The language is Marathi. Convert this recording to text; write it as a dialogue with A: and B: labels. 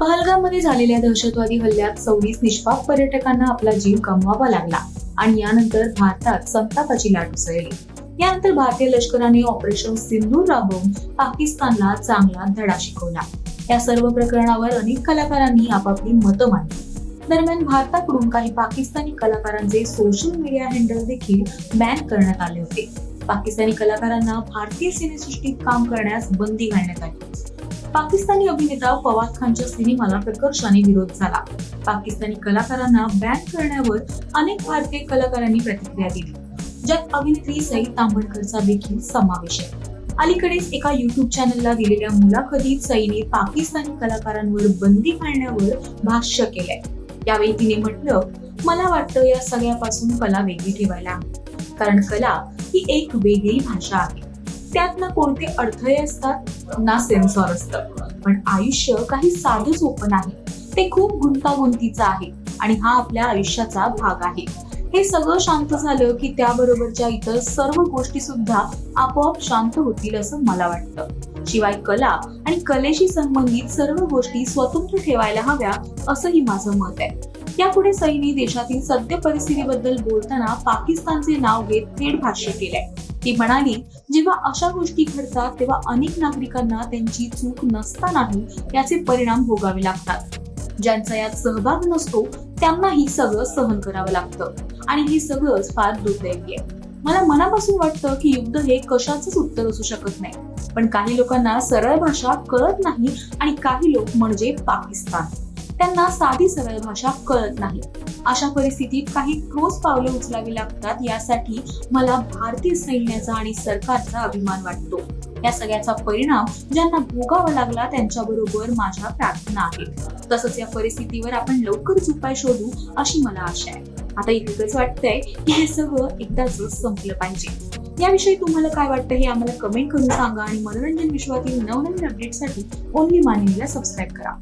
A: पहलगाममध्ये झालेल्या दहशतवादी हल्ल्यात सव्वीस निष्पाप पर्यटकांना आपला जीव गमवावा लागला आणि यानंतर भारतात संतापाची लाट उसळली. यानंतर भारतीय लष्कराने ऑपरेशन सिंदूर राबवून पाकिस्तानला चांगला धडा शिकवला. या सर्व प्रकरणावर अनेक कलाकारांनी आपापली मतं मांडली. दरम्यान भारताकडून काही पाकिस्तानी कलाकारांचे सोशल मीडिया हँडल देखील बॅन करण्यात आले होते. पाकिस्तानी कलाकारांना भारतीय सिनेसृष्टीत काम करण्यास बंदी घालण्यात आली. पाकिस्तानी अभिनेता फवाद खानच्या सिनेमाला प्रकर्षाने विरोध झाला. पाकिस्तानी कलाकारांना बॅन करण्यावर अनेक भारतीय कलाकारांनी प्रतिक्रिया दिली. ज्यात अभिनेत्री सई तांबडकरचा देखील समावेश आहे. अलीकडेच एका युट्यूब चॅनलला दिलेल्या मुलाखतीत सईने पाकिस्तानी कलाकारांवर बंदी घालण्यावर भाष्य केलंय. यावेळी तिने म्हटलं मला वाटतं या सगळ्यापासून कला वेगळी ठेवायला कारण कला ही एक वेगळी भाषा आहे. त्यात ना कोणते अडथळे असतात? ना सेन्सॉर असतं. पण आयुष्य काही साधं सोपं नाही. ते खूप गुंतागुंतीचं आहे आणि हा आपल्या आयुष्याचा भाग आहे. हे सगळं शांत झालं की त्याबरोबरच्या इतर सर्व गोष्टी सुद्धा आपोआप शांत होतील असं मला वाटतं. शिवाय कला आणि कलेशी संबंधित सर्व गोष्टी स्वतंत्र ठेवायला हव्या असंही माझं मत आहे. यापुढे सैनी देशातील सद्य परिस्थितीबद्दल बोलताना पाकिस्तानचे नाव घेत थेट भाष्य केलंय. ती म्हणाली जेव्हा अशा गोष्टी घडतात तेव्हा अनेक नागरिकांना त्यांची चूक नसतानाही याचे परिणाम भोगावे लागतात. ज्यांचा यात सहभाग नसतो त्यांनाही सगळं सहन करावं लागतं. आणि हे सगळंच फार दुर्दैवी आहे मला मनापासून वाटतं की युद्ध हे कशाचंच उत्तर असू शकत नाही. पण काही लोकांना सरळ भाषा कळत नाही आणि काही लोक म्हणजे पाकिस्तान. त्यांना साधी सरळ भाषा कळत नाही. अशा परिस्थितीत काही ठोस पावले उचलावी लागतात यासाठी मला भारतीय सैन्याचा आणि सरकारचा अभिमान वाटतो. या सगळ्याचा परिणाम ज्यांना भोगावा लागला त्यांच्याबरोबर माझ्या प्रार्थना आहेत. तसंच या परिस्थितीवर आपण लवकरच उपाय शोधू अशी मला आशा आहे. आता इतकंच वाटतंय की हे सगळं एकदाच संपलं पाहिजे. याविषयी तुम्हाला काय वाटतं हे आम्हाला कमेंट करून सांगा आणि मनोरंजन विश्वातील नवनवीन अपडेटसाठी ओनली मानिनीला सबस्क्राईब करा.